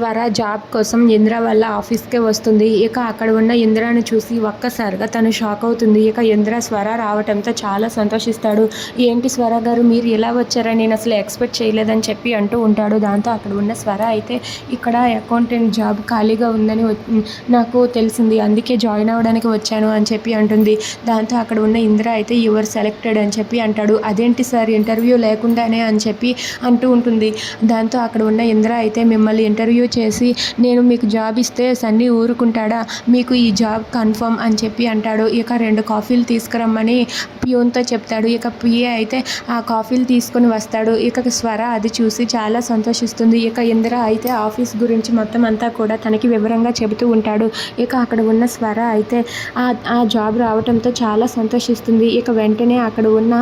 స్వర జాబ్ కోసం ఇంద్ర వాళ్ళ ఆఫీస్కే వస్తుంది. ఇక అక్కడ ఉన్న ఇంద్రాను చూసి ఒక్కసారిగా తను షాక్ అవుతుంది. ఇక ఇంద్ర స్వర రావటంతో చాలా సంతోషిస్తాడు. ఏంటి స్వర గారు మీరు ఎలా వచ్చారని నేను అసలు ఎక్స్పెక్ట్ చేయలేదని చెప్పి అంటూ ఉంటాడు. దాంతో అక్కడ ఉన్న స్వర అయితే ఇక్కడ అకౌంటెంట్ జాబ్ ఖాళీగా ఉందని నాకు తెలిసింది. అందుకే జాయిన్ అవ్వడానికి వచ్చాను అని చెప్పి అంటుంది. దాంతో అక్కడ ఉన్న ఇంద్ర అయితే యువర్ సెలెక్టెడ్ అని చెప్పి అంటాడు. అదేంటి సార్ ఇంటర్వ్యూ లేకుండానే అని చెప్పి అంటూ ఉంటుంది. దాంతో అక్కడ ఉన్న ఇంద్ర అయితే మిమ్మల్ని ఇంటర్వ్యూ చేసి నేను మీకు జాబ్ ఇస్తే సన్నీ ఊరుకుంటాడా? మీకు ఈ జాబ్ కన్ఫర్మ్ అని చెప్పి అంటాడు. ఇక రెండు కాఫీలు తీసుకురమ్మని పియోన్తో చెప్తాడు. ఇక పిఏ అయితే ఆ కాఫీలు తీసుకొని వస్తాడు. ఇక స్వర అది చూసి చాలా సంతోషిస్తుంది. ఇక ఇందిర అయితే ఆఫీస్ గురించి మొత్తం అంతా కూడా తనకి వివరంగా చెబుతూ ఉంటాడు. ఇక అక్కడ ఉన్న స్వర అయితే ఆ జాబ్ రావడంతో చాలా సంతోషిస్తుంది. ఇక వెంటనే అక్కడ ఉన్న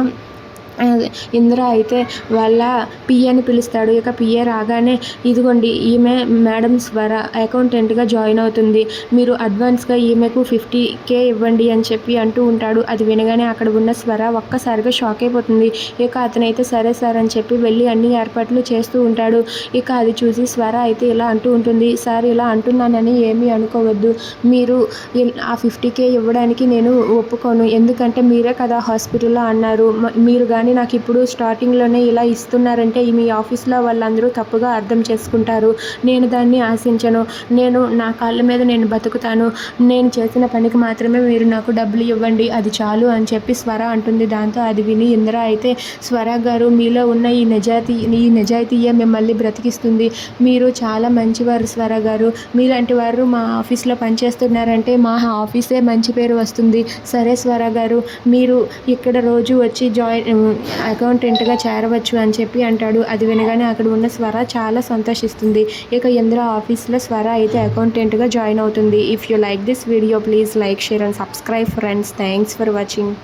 ఇంద్ర అయితే వాళ్ళ పిఏని పిలుస్తాడు. ఇక పిఏ రాగానే ఇదిగోండి ఈమె మేడం స్వర అకౌంటెంట్గా జాయిన్ అవుతుంది. మీరు అడ్వాన్స్గా ఈమెకు ఫిఫ్టీ కే ఇవ్వండి అని చెప్పి అంటూ ఉంటాడు. అది వినగానే అక్కడ ఉన్న స్వర ఒక్కసారిగా షాక్ అయిపోతుంది. ఇక అతనైతే సరే సార్ అని చెప్పి వెళ్ళి అన్ని ఏర్పాట్లు చేస్తూ ఉంటాడు. ఇక అది చూసి స్వర అయితే ఇలా అంటూ ఉంటుంది. సార్ ఇలా అంటున్నానని ఏమీ అనుకోవద్దు. మీరు ఆ ఫిఫ్టీ కే ఇవ్వడానికి నేను ఒప్పుకోను. ఎందుకంటే మీరే కదా హాస్పిటల్లో అన్నారు. మీరు కానీ నాకు ఇప్పుడు స్టార్టింగ్లోనే ఇలా ఇస్తున్నారంటే ఈ మీ ఆఫీస్లో వాళ్ళందరూ తప్పుగా అర్థం చేసుకుంటారు. నేను దాన్ని ఆశించను. నేను నా కాళ్ళ మీద నేను బతుకుతాను. నేను చేసిన పనికి మాత్రమే మీరు నాకు డబ్బులు ఇవ్వండి. అది చాలు అని చెప్పి స్వర అంటుంది. దాంతో అది విని ఇంద్ర అయితే స్వర గారు మీలో ఉన్న ఈ నిజాయితీ ఈ నిజాయితీయే మిమ్మల్ని బ్రతికిస్తుంది. మీరు చాలా మంచివారు స్వర గారు. మీలాంటి వారు మా ఆఫీస్లో పనిచేస్తున్నారంటే మా ఆఫీసే మంచి పేరు వస్తుంది. సరే స్వర గారు మీరు ఇక్కడ రోజు వచ్చి జాయిన్ అకౌంటెంట్గా చేరవచ్చు అని చెప్పి అంటాడు. అది వినగానే అక్కడ ఉన్న స్వర చాలా సంతోషిస్తుంది. ఇక ఇందిరా ఆఫీస్లో స్వర అయితే అకౌంటెంట్గా జాయిన్ అవుతుంది. If you like this video please like share and subscribe friends thanks for watching